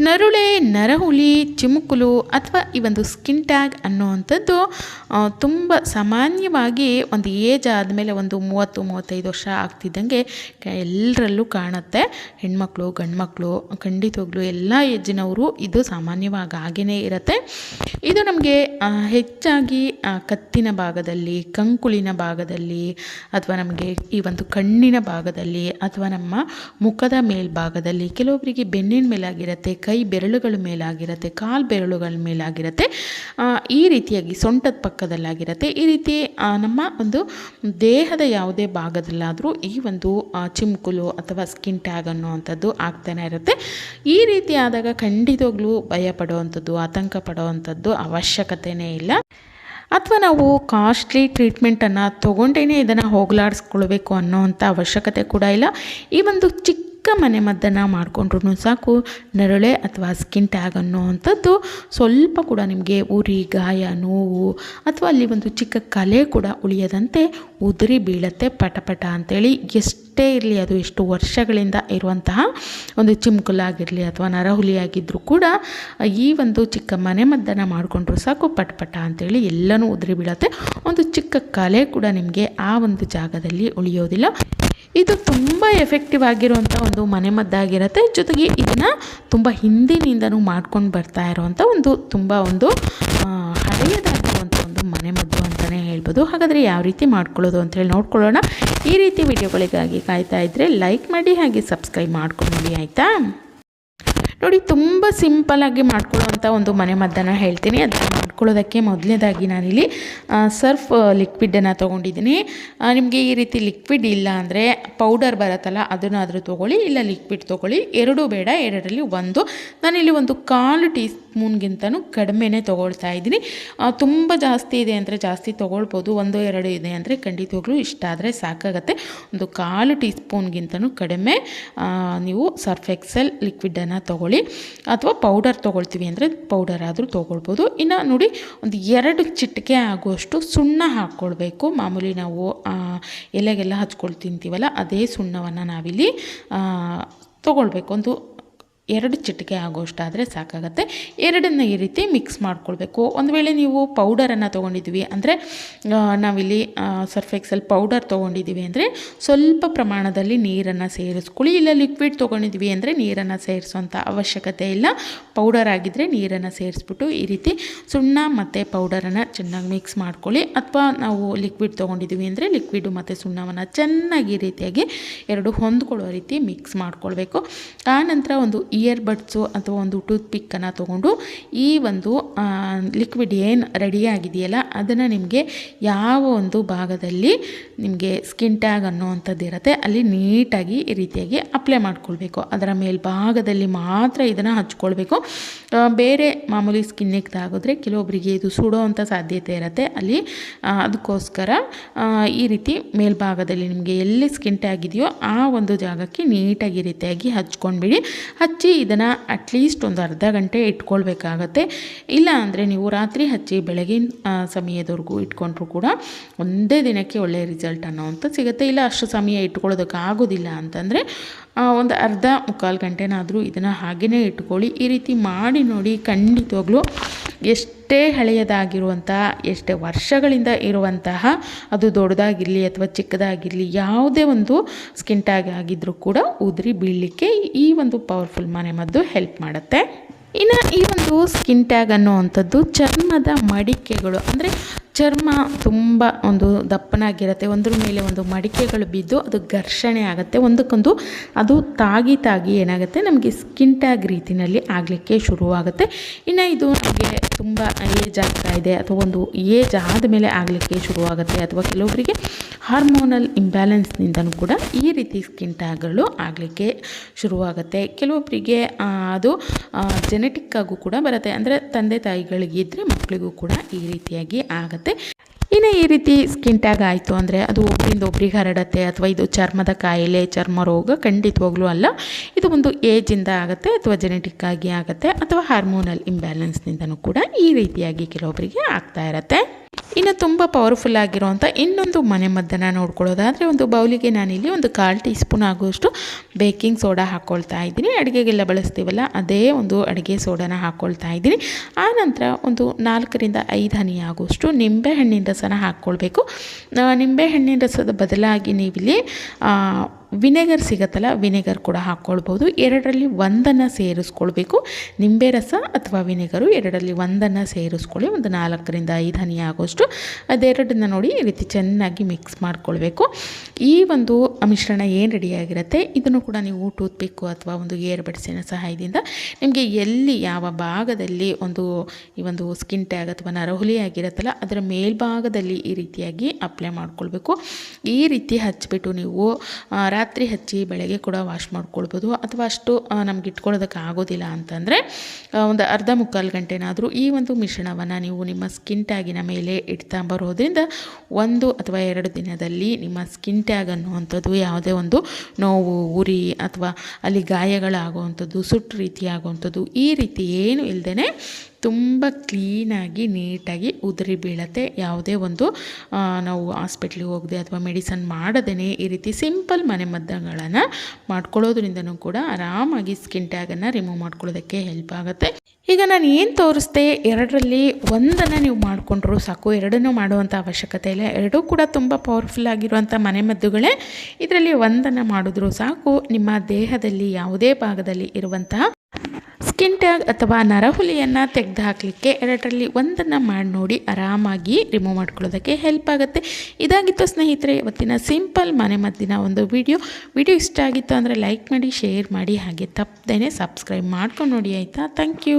ನರುಳೆ, ನರಹುಲಿ, ಚಿಮುಕುಲು ಅಥವಾ ಈ ಒಂದು ಸ್ಕಿನ್ ಟ್ಯಾಗ್ ಅನ್ನುವಂಥದ್ದು ತುಂಬ ಸಾಮಾನ್ಯವಾಗಿ ಒಂದು ಏಜ್ ಆದಮೇಲೆ ಒಂದು ಮೂವತ್ತು, ಮೂವತ್ತೈದು ವರ್ಷ ಆಗ್ತಿದ್ದಂಗೆ ಎಲ್ಲರಲ್ಲೂ ಕಾಣುತ್ತೆ. ಹೆಣ್ಮಕ್ಳು, ಗಂಡ್ಮಕ್ಳು, ಖಂಡಿತವಾಗ್ಲೂ ಎಲ್ಲ ಏಜಿನವರು ಇದು ಸಾಮಾನ್ಯವಾಗಿ ಹಾಗೇ ಇರುತ್ತೆ. ಇದು ನಮಗೆ ಹೆಚ್ಚಾಗಿ ಕತ್ತಿನ ಭಾಗದಲ್ಲಿ, ಕಂಕುಳಿನ ಭಾಗದಲ್ಲಿ ಅಥವಾ ನಮಗೆ ಈ ಒಂದು ಕಣ್ಣಿನ ಭಾಗದಲ್ಲಿ ಅಥವಾ ನಮ್ಮ ಮುಖದ ಮೇಲ್ಭಾಗದಲ್ಲಿ ಕೆಲವೊಬ್ಬರಿಗೆ ಬೆನ್ನಿನ ಮೇಲಾಗಿರುತ್ತೆ ಕೈ ಬೆರಳುಗಳ ಮೇಲಾಗಿರುತ್ತೆ, ಕಾಲು ಬೆರಳುಗಳ ಮೇಲಾಗಿರುತ್ತೆ ಈ ರೀತಿಯಾಗಿ ಸೊಂಟದ ಪಕ್ಕದಲ್ಲಾಗಿರುತ್ತೆ. ಈ ರೀತಿ ನಮ್ಮ ಒಂದು ದೇಹದ ಯಾವುದೇ ಭಾಗದಲ್ಲಾದರೂ ಈ ಒಂದು ಚಿಮ್ಕುಲು ಅಥವಾ ಸ್ಕಿನ್ ಟ್ಯಾಗ್ ಅನ್ನುವಂಥದ್ದು ಆಗ್ತಾನೆ ಇರುತ್ತೆ. ಈ ರೀತಿ ಆದಾಗ ಖಂಡಿತವಾಗ್ಲೂ ಭಯ ಪಡುವಂಥದ್ದು, ಆತಂಕ ಪಡುವಂಥದ್ದು ಅವಶ್ಯಕತೆಯೇ ಇಲ್ಲ. ಅಥವಾ ನಾವು ಕಾಸ್ಟ್ಲಿ ಟ್ರೀಟ್ಮೆಂಟನ್ನು ತೊಗೊಂಡೇ ಇದನ್ನು ಹೋಗಲಾಡಿಸ್ಕೊಳ್ಬೇಕು ಅನ್ನೋವಂಥ ಅವಶ್ಯಕತೆ ಕೂಡ ಇಲ್ಲ. ಈ ಒಂದು ಚಿಕ್ಕ ಚಿಕ್ಕ ಮನೆ ಮದ್ದನ್ನು ಮಾಡಿಕೊಂಡ್ರೂ ಸಾಕು. ನರಳೆ ಅಥವಾ ಸ್ಕಿನ್ ಟ್ಯಾಗ್ ಅನ್ನೋವಂಥದ್ದು ಸ್ವಲ್ಪ ಕೂಡ ನಿಮಗೆ ಉರಿ, ಗಾಯ, ನೋವು ಅಥವಾ ಅಲ್ಲಿ ಒಂದು ಚಿಕ್ಕ ಕಲೆ ಕೂಡ ಉಳಿಯದಂತೆ ಉದುರಿ ಬೀಳತ್ತೆ ಪಟ ಪಟ ಅಂತೇಳಿ ಎಷ್ಟೇ ಇರಲಿ, ಅದು ಎಷ್ಟು ವರ್ಷಗಳಿಂದ ಇರುವಂತಹ ಒಂದು ಚಿಮ್ಕುಲಾಗಿರಲಿ ಅಥವಾ ನರಹುಲಿ ಆಗಿದ್ದರೂ ಕೂಡ, ಈ ಒಂದು ಚಿಕ್ಕ ಮನೆ ಮದ್ದನ್ನು ಮಾಡಿಕೊಂಡ್ರು ಸಾಕು, ಪಟ ಪಟ ಅಂತೇಳಿ ಎಲ್ಲನೂ ಉದುರಿ ಬೀಳತ್ತೆ. ಒಂದು ಚಿಕ್ಕ ಕಲೆ ಕೂಡ ನಿಮಗೆ ಆ ಒಂದು ಜಾಗದಲ್ಲಿ ಉಳಿಯೋದಿಲ್ಲ. ಇದು ತುಂಬ ಎಫೆಕ್ಟಿವ್ ಆಗಿರುವಂಥ ಒಂದು ಮನೆಮದ್ದಾಗಿರುತ್ತೆ ಜೊತೆಗೆ ಇದನ್ನು ತುಂಬ ಹಿಂದಿನಿಂದನೂ ಮಾಡ್ಕೊಂಡು ಬರ್ತಾ ಇರುವಂಥ ಒಂದು, ತುಂಬ ಒಂದು ಹಳೆಯದಾಗಿರುವಂಥ ಒಂದು ಮನೆಮದ್ದು ಹೇಳ್ಬೋದು ಹಾಗಾದರೆ ಯಾವ ರೀತಿ ಮಾಡ್ಕೊಳ್ಳೋದು ಅಂತೇಳಿ ನೋಡ್ಕೊಳ್ಳೋಣ. ಈ ರೀತಿ ವಿಡಿಯೋಗಳಿಗಾಗಿ ಕಾಯ್ತಾ ಇದ್ದರೆ ಲೈಕ್ ಮಾಡಿ ಹಾಗೆ ಸಬ್ಸ್ಕ್ರೈಬ್ ಮಾಡ್ಕೊಂಡು, ಆಯಿತಾ? ನೋಡಿ, ತುಂಬ ಸಿಂಪಲ್ಲಾಗಿ ಮಾಡ್ಕೊಳ್ಳೋವಂಥ ಒಂದು ಮನೆ ಮದ್ದನ್ನು ಹೇಳ್ತೀನಿ. ಅದನ್ನು ಮಾಡ್ಕೊಳ್ಳೋದಕ್ಕೆ ಮೊದಲನೇದಾಗಿ ನಾನಿಲ್ಲಿ ಸರ್ಫ್ ಲಿಕ್ವಿಡನ್ನು ತೊಗೊಂಡಿದ್ದೀನಿ. ನಿಮಗೆ ಈ ರೀತಿ ಲಿಕ್ವಿಡ್ ಇಲ್ಲ ಅಂದರೆ ಪೌಡರ್ ಬರುತ್ತಲ್ಲ, ಅದನ್ನಾದರೂ ತೊಗೊಳ್ಳಿ, ಇಲ್ಲ ಲಿಕ್ವಿಡ್ ತೊಗೊಳ್ಳಿ. ಎರಡೂ ಬೇಡ, ಎರಡರಲ್ಲಿ ಒಂದು. ನಾನಿಲ್ಲಿ ಒಂದು ಕಾಲು ಟೀ ಸ್ಪೂನ್ಗಿಂತನೂ ಕಡಿಮೆನೇ ತೊಗೊಳ್ತಾ ಇದ್ದೀನಿ. ತುಂಬ ಜಾಸ್ತಿ ಇದೆ ಅಂದರೆ ಜಾಸ್ತಿ ತೊಗೊಳ್ಬೋದು. ಒಂದು, ಎರಡು ಇದೆ ಅಂದರೆ ಖಂಡಿತವಾಗ್ಲೂ ಇಷ್ಟ ಆದರೆ ಸಾಕಾಗತ್ತೆ. ಒಂದು ಕಾಲು ಟೀ ಸ್ಪೂನ್ಗಿಂತನೂ ಕಡಿಮೆ ನೀವು ಸರ್ಫ್ ಎಕ್ಸೆಲ್ ಲಿಕ್ವಿಡನ್ನು ತೊಗೊಳ್ಳಿ. ಅಥವಾ ಪೌಡರ್ ತೊಗೊಳ್ತೀವಿ ಅಂದರೆ ಪೌಡರ್ ಆದರೂ ತೊಗೊಳ್ಬೋದು. ಇನ್ನು ನೋಡಿ ಒಂದು ಎರಡು ಚಿಟಿಕೆ ಆಗುವಷ್ಟು ಸುಣ್ಣ ಹಾಕ್ಕೊಳ್ಬೇಕು. ಮಾಮೂಲಿ ನಾವು ಎಲೆಗೆಲ್ಲ ಹಚ್ಕೊಳ್ತಿಂತೀವಲ್ಲ ತಿಂತೀವಲ್ಲ, ಅದೇ ಸುಣ್ಣವನ್ನು ನಾವಿಲ್ಲಿ ತೊಗೊಳ್ಬೇಕು. ಒಂದು ಎರಡು ಚಿಟಿಕೆ ಆಗೋಷ್ಟಾದರೆ ಸಾಕಾಗುತ್ತೆ. ಎರಡನ್ನ ಈ ರೀತಿ ಮಿಕ್ಸ್ ಮಾಡ್ಕೊಳ್ಬೇಕು. ಒಂದು ವೇಳೆ ನೀವು ಪೌಡರನ್ನು ತೊಗೊಂಡಿದ್ವಿ ಅಂದರೆ ನಾವಿಲ್ಲಿ ಸರ್ಫೆಕ್ಸಲ್ ಪೌಡರ್ ತೊಗೊಂಡಿದ್ದೀವಿ ಅಂದರೆ ಸ್ವಲ್ಪ ಪ್ರಮಾಣದಲ್ಲಿ ನೀರನ್ನು ಸೇರಿಸ್ಕೊಳ್ಳಿ. ಇಲ್ಲ ಲಿಕ್ವಿಡ್ ತೊಗೊಂಡಿದ್ವಿ ಅಂದರೆ ನೀರನ್ನು ಸೇರಿಸುವಂಥ ಅವಶ್ಯಕತೆ ಇಲ್ಲ. ಪೌಡರ್ ಆಗಿದ್ದರೆ ನೀರನ್ನು ಸೇರಿಸ್ಬಿಟ್ಟು ಈ ರೀತಿ ಸುಣ್ಣ ಮತ್ತು ಪೌಡರನ್ನು ಚೆನ್ನಾಗಿ ಮಿಕ್ಸ್ ಮಾಡ್ಕೊಳ್ಳಿ. ಅಥವಾ ನಾವು ಲಿಕ್ವಿಡ್ ತೊಗೊಂಡಿದ್ದೀವಿ ಅಂದರೆ ಲಿಕ್ವಿಡು ಮತ್ತು ಸುಣ್ಣವನ್ನು ಚೆನ್ನಾಗಿ ಈ ರೀತಿಯಾಗಿ ಎರಡು ಹೊಂದ್ಕೊಳ್ಳೋ ರೀತಿ ಮಿಕ್ಸ್ ಮಾಡ್ಕೊಳ್ಬೇಕು. ಆನಂತರ ಒಂದು ಇಯರ್ ಬಡ್ಸು ಅಥವಾ ಒಂದು ಟೂತ್ ಪಿಕ್ಕನ್ನು ತೊಗೊಂಡು ಈ ಒಂದು ಲಿಕ್ವಿಡ್ ಏನು ರೆಡಿಯಾಗಿದೆಯಲ್ಲ ಅದನ್ನು ನಿಮಗೆ ಯಾವ ಒಂದು ಭಾಗದಲ್ಲಿ ನಿಮಗೆ ಸ್ಕಿನ್ ಟ್ಯಾಗ್ ಅನ್ನೋವಂಥದ್ದು ಇರುತ್ತೆ ಅಲ್ಲಿ ನೀಟಾಗಿ ಈ ರೀತಿಯಾಗಿ ಅಪ್ಲೈ ಮಾಡ್ಕೊಳ್ಬೇಕು. ಅದರ ಮೇಲ್ಭಾಗದಲ್ಲಿ ಮಾತ್ರ ಇದನ್ನು ಹಚ್ಕೊಳ್ಬೇಕು. ಬೇರೆ ಮಾಮೂಲಿ ಸ್ಕಿನ್ನಿಗೆ ತಾಗಿದ್ರೆ ಕೆಲವೊಬ್ಬರಿಗೆ ಇದು ಸುಡೋ ಅಂಥ ಸಾಧ್ಯತೆ ಇರುತ್ತೆ. ಅಲ್ಲಿ ಅದಕ್ಕೋಸ್ಕರ ಈ ರೀತಿ ಮೇಲ್ಭಾಗದಲ್ಲಿ ನಿಮಗೆ ಎಲ್ಲಿ ಸ್ಕಿನ್ ಟ್ಯಾಗ್ ಇದೆಯೋ ಆ ಒಂದು ಜಾಗಕ್ಕೆ ನೀಟಾಗಿ ರೀತಿಯಾಗಿ ಹಚ್ಕೊಂಡ್ಬಿಡಿ. ಹಚ್ಚಿ ಹಚ್ಚಿ ಇದನ್ನು ಅಟ್ಲೀಸ್ಟ್ ಒಂದು ಅರ್ಧ ಗಂಟೆ ಇಟ್ಕೊಳ್ಬೇಕಾಗತ್ತೆ. ಇಲ್ಲ ಅಂದರೆ ನೀವು ರಾತ್ರಿ ಹಚ್ಚಿ ಬೆಳಗಿನ ಸಮಯದವರೆಗೂ ಇಟ್ಕೊಂಡ್ರೂ ಕೂಡ ಒಂದೇ ದಿನಕ್ಕೆ ಒಳ್ಳೆಯ ರಿಸಲ್ಟ್ ಅನ್ನೋ ಅಂತ ಸಿಗುತ್ತೆ. ಇಲ್ಲ ಅಷ್ಟು ಸಮಯ ಇಟ್ಕೊಳ್ಳೋದಕ್ಕೆ ಆಗೋದಿಲ್ಲ ಅಂತಂದರೆ ಒಂದು ಅರ್ಧ ಮುಕ್ಕಾಲು ಗಂಟೆನಾದರೂ ಇದನ್ನು ಹಾಗೆಯೇ ಇಟ್ಕೊಳ್ಳಿ. ಈ ರೀತಿ ಮಾಡಿ ನೋಡಿ ಖಂಡಿತವಾಗ್ಲೂ ಎಷ್ಟೇ ಹಳೆಯದಾಗಿರುವಂತಹ ಎಷ್ಟೇ ವರ್ಷಗಳಿಂದ ಇರುವಂತಹ, ಅದು ದೊಡ್ಡದಾಗಿರಲಿ ಅಥವಾ ಚಿಕ್ಕದಾಗಿರಲಿ, ಯಾವುದೇ ಒಂದು ಸ್ಕಿನ್ ಟ್ಯಾಗ್ ಆಗಿದ್ದರೂ ಕೂಡ ಉದುರಿ ಬೀಳಲಿಕ್ಕೆ ಈ ಒಂದು ಪವರ್ಫುಲ್ ಮನೆ ಮದ್ದು ಹೆಲ್ಪ್ ಮಾಡುತ್ತೆ. ಇನ್ನು ಈ ಒಂದು ಸ್ಕಿನ್ ಟ್ಯಾಗ್ ಅನ್ನುವಂಥದ್ದು ಚರ್ಮದ ಮಡಿಕೆಗಳು, ಅಂದರೆ ಚರ್ಮ ತುಂಬ ಒಂದು ದಪ್ಪನಾಗಿರುತ್ತೆ. ಒಂದ್ರ ಮೇಲೆ ಒಂದು ಮಡಿಕೆಗಳು ಬಿದ್ದು ಅದು ಘರ್ಷಣೆ ಆಗುತ್ತೆ. ಒಂದಕ್ಕೊಂದು ಅದು ತಾಗಿ ತಾಗಿ ಏನಾಗುತ್ತೆ? ನಮಗೆ ಸ್ಕಿನ್ ಟ್ಯಾಗ್ ರೀತಿಯಲ್ಲಿ ಆಗಲಿಕ್ಕೆ ಶುರುವಾಗುತ್ತೆ. ಇನ್ನು ಇದು ನಮಗೆ ತುಂಬ ಏಜ್ ಆಗ್ತಾ ಇದೆ. ಅಥವಾ ಒಂದು ಏಜ್ ಆದಮೇಲೆ ಆಗಲಿಕ್ಕೆ ಶುರುವಾಗುತ್ತೆ. ಅಥವಾ ಕೆಲವೊಬ್ಬರಿಗೆ ಹಾರ್ಮೋನಲ್ ಇಂಬ್ಯಾಲೆನ್ಸ್ನಿಂದನೂ ಕೂಡ ಈ ರೀತಿ ಸ್ಕಿನ್ ಟ್ಯಾಗ್ಗಳು ಆಗಲಿಕ್ಕೆ ಶುರುವಾಗುತ್ತೆ. ಕೆಲವೊಬ್ಬರಿಗೆ ಅದು ಜೆನೆಟಿಕ್ ಆಗು ಕೂಡ ಬರುತ್ತೆ. ಅಂದರೆ ತಂದೆ ತಾಯಿಗಳಿಗಿದ್ದರೆ ಮಕ್ಕಳಿಗೂ ಕೂಡ ಈ ರೀತಿಯಾಗಿ ಆಗುತ್ತೆ. ಇನ್ನು ಈ ರೀತಿ ಸ್ಕಿನ್ ಟ್ಯಾಗ್ ಆಯಿತು ಅಂದರೆ ಅದು ಒಬ್ಬರಿಂದ ಒಬ್ರಿಗೆ ಹರಡತ್ತೆ ಅಥವಾ ಇದು ಚರ್ಮದ ಕಾಯಿಲೆ, ಚರ್ಮ ರೋಗ ಖಂಡಿತವಾಗ್ಲೂ ಅಲ್ಲ. ಇದು ಒಂದು ಏಜಿಂದ ಆಗುತ್ತೆ ಅಥವಾ ಜೆನೆಟಿಕ್ ಆಗಿ ಆಗುತ್ತೆ ಅಥವಾ ಹಾರ್ಮೋನಲ್ ಇಂಬ್ಯಾಲೆನ್ಸ್ನಿಂದನೂ ಕೂಡ ಈ ರೀತಿಯಾಗಿ ಕೆಲವೊಬ್ಬರಿಗೆ ಆಗ್ತಾ ಇರುತ್ತೆ. ಇನ್ನು ತುಂಬ ಪವರ್ಫುಲ್ ಆಗಿರೋವಂಥ ಇನ್ನೊಂದು ಮನೆ ಮನೆಮದ್ದನ್ನು ನೋಡ್ಕೊಳ್ಳೋದಾದರೆ ಒಂದು ಬೌಲಿಗೆ ನಾನಿಲ್ಲಿ ಒಂದು ಕಾಲು ಟೀ ಸ್ಪೂನ್ ಆಗುವಷ್ಟು ಬೇಕಿಂಗ್ ಸೋಡಾ ಹಾಕ್ಕೊಳ್ತಾ ಇದ್ದೀನಿ. ಅಡುಗೆಗೆಲ್ಲ ಬಳಸ್ತೀವಲ್ಲ ಅದೇ ಒಂದು ಅಡುಗೆ ಸೋಡಾನ ಹಾಕ್ಕೊಳ್ತಾ ಇದ್ದೀನಿ. ಆನಂತರ ಒಂದು ನಾಲ್ಕರಿಂದ ಐದು ಹನಿ ಆಗುವಷ್ಟು ನಿಂಬೆಹಣ್ಣಿನ ರಸನ ಹಾಕ್ಕೊಳ್ಬೇಕು ಆ, ನಿಂಬೆಹಣ್ಣಿನ ರಸದ ಬದಲಾಗಿ ನೀವಿಲ್ಲಿ ಆ, ವಿನೆಗರ್ ಸಿಗತ್ತಲ್ಲ, ವಿನೆಗರ್ ಕೂಡ ಹಾಕ್ಕೊಳ್ಬೋದು ಎರಡರಲ್ಲಿ ಒಂದನ್ನು ಸೇರಿಸ್ಕೊಳ್ಬೇಕು. ನಿಂಬೆ ರಸ ಅಥವಾ ವಿನೆಗರು ಎರಡರಲ್ಲಿ ಒಂದನ್ನು ಸೇರಿಸ್ಕೊಳ್ಳಿ. ಒಂದು ನಾಲ್ಕರಿಂದ ಐದು ಹನಿ ಆಗೋಷ್ಟು ಅದೆರಡನ್ನ ನೋಡಿ ಈ ರೀತಿ ಚೆನ್ನಾಗಿ ಮಿಕ್ಸ್ ಮಾಡ್ಕೊಳ್ಬೇಕು. ಈ ಒಂದು ಮಿಶ್ರಣ ಏನು ರೆಡಿಯಾಗಿರುತ್ತೆ ಇದನ್ನು ಕೂಡ ನೀವು ಟೂತ್ ಪಿಕ್ಕು ಅಥವಾ ಒಂದು ಏರ್ ಬಡಿಸಿನ ಸಹಾಯದಿಂದ ನಿಮಗೆ ಎಲ್ಲಿ, ಯಾವ ಭಾಗದಲ್ಲಿ ಒಂದು ಈ ಒಂದು ಸ್ಕಿನ್ ಟ್ಯಾಗ್ ಅಥವಾ ನರಹುಲಿ ಆಗಿರುತ್ತಲ್ಲ, ಅದರ ಮೇಲ್ಭಾಗದಲ್ಲಿ ಈ ರೀತಿಯಾಗಿ ಅಪ್ಲೈ ಮಾಡ್ಕೊಳ್ಬೇಕು. ಈ ರೀತಿ ಹಚ್ಚಿಬಿಟ್ಟು ನೀವು ರಾತ್ರಿ ಹಚ್ಚಿ ಬೆಳಗ್ಗೆ ಕೂಡ ವಾಶ್ ಮಾಡ್ಕೊಳ್ಬೋದು. ಅಥವಾ ಅಷ್ಟು ನಮ್ಗೆ ಇಟ್ಕೊಳ್ಳೋದಕ್ಕೆ ಆಗೋದಿಲ್ಲ ಅಂತಂದರೆ ಒಂದು ಅರ್ಧ ಮುಕ್ಕಾಲು ಗಂಟೆನಾದರೂ ಈ ಒಂದು ಮಿಶ್ರಣವನ್ನು ನೀವು ನಿಮ್ಮ ಸ್ಕಿನ್ ಟ್ಯಾಗಿನ ಮೇಲೆ ಇಡ್ತಾ ಬರೋದ್ರಿಂದ ಒಂದು ಅಥವಾ ಎರಡು ದಿನದಲ್ಲಿ ನಿಮ್ಮ ಸ್ಕಿನ್ ಟ್ಯಾಗ್ ಅನ್ನುವಂಥದ್ದು ಯಾವುದೇ ಒಂದು ನೋವು, ಉರಿ ಅಥವಾ ಅಲ್ಲಿ ಗಾಯಗಳಾಗುವಂಥದ್ದು, ಸುಟ್ಟು ರೀತಿಯಾಗುವಂಥದ್ದು ಈ ರೀತಿ ಏನು ಇಲ್ಲದೇ ತುಂಬ ಕ್ಲೀನಾಗಿ, ನೀಟಾಗಿ ಉದುರಿ ಬೀಳತ್ತೆ. ಯಾವುದೇ ಒಂದು ನಾವು ಹಾಸ್ಪಿಟ್ಲಿಗೆ ಹೋಗದೆ ಅಥವಾ ಮೆಡಿಸನ್ ಮಾಡದೇ ಈ ರೀತಿ ಸಿಂಪಲ್ ಮನೆಮದ್ದುಗಳನ್ನು ಮಾಡ್ಕೊಳ್ಳೋದ್ರಿಂದನೂ ಕೂಡ ಆರಾಮಾಗಿ ಸ್ಕಿನ್ ಟ್ಯಾಗನ್ನು ರಿಮೂವ್ ಮಾಡ್ಕೊಳ್ಳೋದಕ್ಕೆ ಹೆಲ್ಪ್ ಆಗುತ್ತೆ. ಈಗ ನಾನು ಏನು ತೋರಿಸ್ದೆ? ಎರಡರಲ್ಲಿ ಒಂದನ್ನು ನೀವು ಮಾಡಿಕೊಂಡ್ರು ಸಾಕು. ಎರಡನ್ನೂ ಮಾಡುವಂಥ ಅವಶ್ಯಕತೆ ಇಲ್ಲ. ಎರಡೂ ಕೂಡ ತುಂಬ ಪವರ್ಫುಲ್ ಆಗಿರುವಂಥ ಮನೆಮದ್ದುಗಳೇ ಇದರಲ್ಲಿ ಒಂದನ್ನು ಮಾಡಿದ್ರು ಸಾಕು. ನಿಮ್ಮ ದೇಹದಲ್ಲಿ ಯಾವುದೇ ಭಾಗದಲ್ಲಿ ಇರುವಂತಹ ಸ್ಕಿನ್ ಟ್ಯಾಗ್ ಅಥವಾ ನರಹುಲಿಯನ್ನು ತೆಗೆದು ಹಾಕಲಿಕ್ಕೆ ಎರಡರಲ್ಲಿ ಒಂದನ್ನು ಮಾಡಿ ನೋಡಿ ಆರಾಮಾಗಿ ರಿಮೂವ್ ಮಾಡ್ಕೊಳ್ಳೋದಕ್ಕೆ ಹೆಲ್ಪ್ ಆಗುತ್ತೆ. ಇದಾಗಿತ್ತು ಸ್ನೇಹಿತರೆ, ಇವತ್ತಿನ ಸಿಂಪಲ್ ಮನೆ ಮದ್ದಿನ ಒಂದು ವಿಡಿಯೋ ವಿಡಿಯೋ ಇಷ್ಟ ಆಗಿತ್ತು ಅಂದರೆ ಲೈಕ್ ಮಾಡಿ ಶೇರ್ ಮಾಡಿ, ಹಾಗೆ ತಪ್ಪದೇ ಸಬ್ಸ್ಕ್ರೈಬ್ ಮಾಡ್ಕೊಂಡು ನೋಡಿ, ಆಯಿತಾ? Thank you